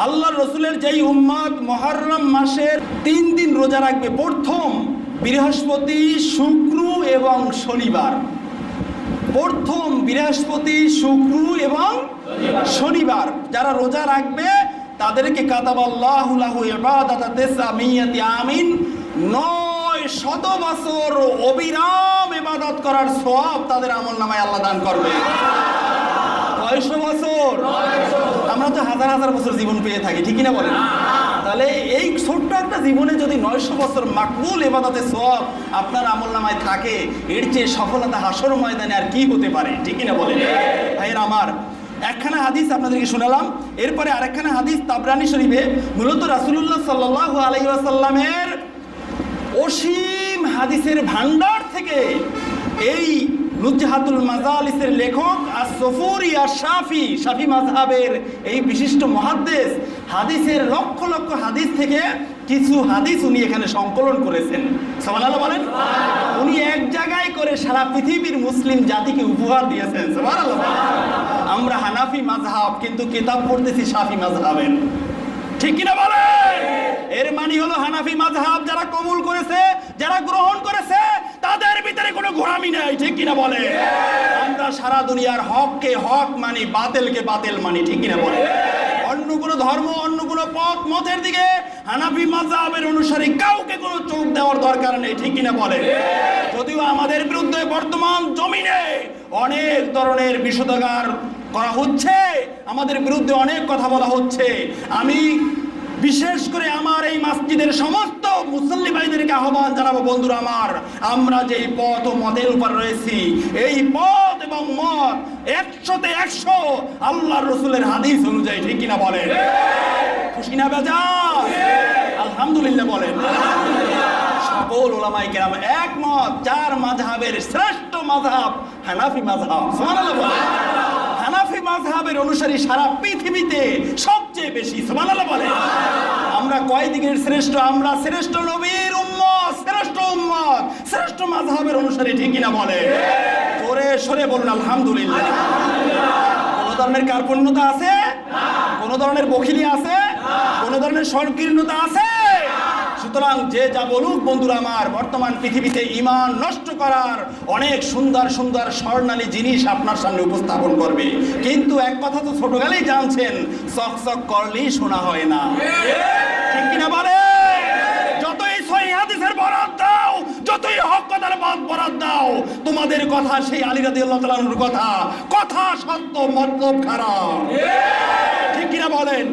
আল্লাহ রসুলের যেই উম্মাদ মহরম মাসের তিন দিন রোজা রাখবে, প্রথম বৃহস্পতি, শুক্র এবং শনিবার। প্রথম বৃহস্পতি, শুক্র এবং শনিবার। যারা রোজা রাখবে, তাদেরকে আমিন। নয় শত বছর অবিরাম ইবাদত করার সওয়াব তাদের আমল নামায় আল্লাহ দান করবে। কয়শো বছর? আমরা তো হাজার হাজার বছর জীবন পেয়ে থাকি, ঠিকই না বলেন? তাহলে এই ছোট্ট একটা জীবনে যদি নয়শো বছর মাকবুল এবাদতে সব আপনার আমল নামায় থাকে, এর চেয়ে সফলতা হাসর ময়দানে আর কি হতে পারে, ঠিকই না বলেন? ভাইয়ের আমার, একখানা হাদিস আপনাদেরকে শোনালাম, এরপরে আরেকখানা হাদিস তাবরানি শরীফে মূলত রাসুলুল্লাহ সাল্লাহ আলাইসাল্লামের অসীম হাদিসের ভান্ডার থেকে এই নুজহাতুল মাজালিসের লেখক আর সফুরি আর শাফি শাফি মাজহাবের এই বিশিষ্ট মহাদ্দেশ হাদিসের লক্ষ লক্ষ হাদিস থেকে কিছু হাদিস উনি এখানে সংকলন করেছেন। সমানাল্লাহ বলেন? উনি এক জায়গায় করে সারা পৃথিবীর মুসলিম জাতিকে উপহার দিয়েছেন সমানাল্লাহ আমরা হানাফি মাজহাব কিন্তু কিতাব পড়তেছি শাফি মাজহাবের ঠিক কিনা বলে এর মানে হলো হানাফি মাযহাব যারা কবুল করেছে যারা গ্রহণ করেছে তাদের গোড়ামি নাই, ঠিক কিনা বলে? আমরা সারা দুনিয়ার হককে হক মানি, বাতিলকে বাতিল মানি, ঠিক কিনা বলে? অন্য কোনো ধর্ম, অন্য কোনো পথ, মতের দিকে হানাফি মাযহাবের অনুসারী কাউকে কোনো চোখ দেওয়ার দরকার নেই, ঠিক কিনা বলে? যদিও আমাদের বিরুদ্ধে বর্তমান জমিনে অনেক ধরনের বিষোদগার করা হচ্ছে, আমাদের বিরুদ্ধে অনেক কথা বলা হচ্ছে। আমি বিশেষ করে আমার এই মসজিদের সমস্ত মুসল্লি ভাইদেরকে আহ্বান জানাব, বন্ধুরা আমার। আমরা যে পথ ও মতের উপর রয়েছি, এই পথ এবং মত একশোতে একশো আল্লাহর রসুলের হাদিস অনুযায়ী, ঠিক কিনা বলেন? খুশি না বেজা? আলহামদুলিল্লাহ বলেন। সকল ওলামাই কেরাম একমত, চার মাযহাবের শ্রেষ্ঠ মাযহাব হানাফি মাযহাব সুবহানাল্লাহ বলেন। হানাফি মাযহাবের অনুসারী সারা পৃথিবীতে সবচেয়ে বেশি, সুবহানাল্লাহ বলেন। আমরা দিকের শ্রেষ্ঠ, আমরা শ্রেষ্ঠ নবীর উম্মত, শ্রেষ্ঠ উম্মত, শ্রেষ্ঠ মাযহাবের অনুসারী ঠিক কিনা বলে? জোরে সরে বলুন, আলহামদুলিল্লাহ। কোন ধরনের কার্পণ্যতা আছে? কোন ধরনের বখিলি আছে? কোন ধরনের সংকীর্ণতা আছে? সুতরাং যে যা বলুক বন্ধুরা আমার, বর্তমান পৃথিবীতে ইমান নষ্ট করার অনেক সুন্দর সুন্দর স্বর্ণালী জিনিস আপনার সামনে উপস্থাপন করবে। কিন্তু এক কথা তো ছোটকালেই জানছেন, চক চক করলেই শোনা হয় না। ঠিক কিনা বলে? যতই সহি হাদিসের বরাদ দাও, যতই হক কথার বাদ বরাদ দাও, তোমাদের কথা সেই আলী রাদিয়াল্লাহু তাআলার কথা কথা সত্য, মতলব খারাপ। ঠিক কিনা বলেন?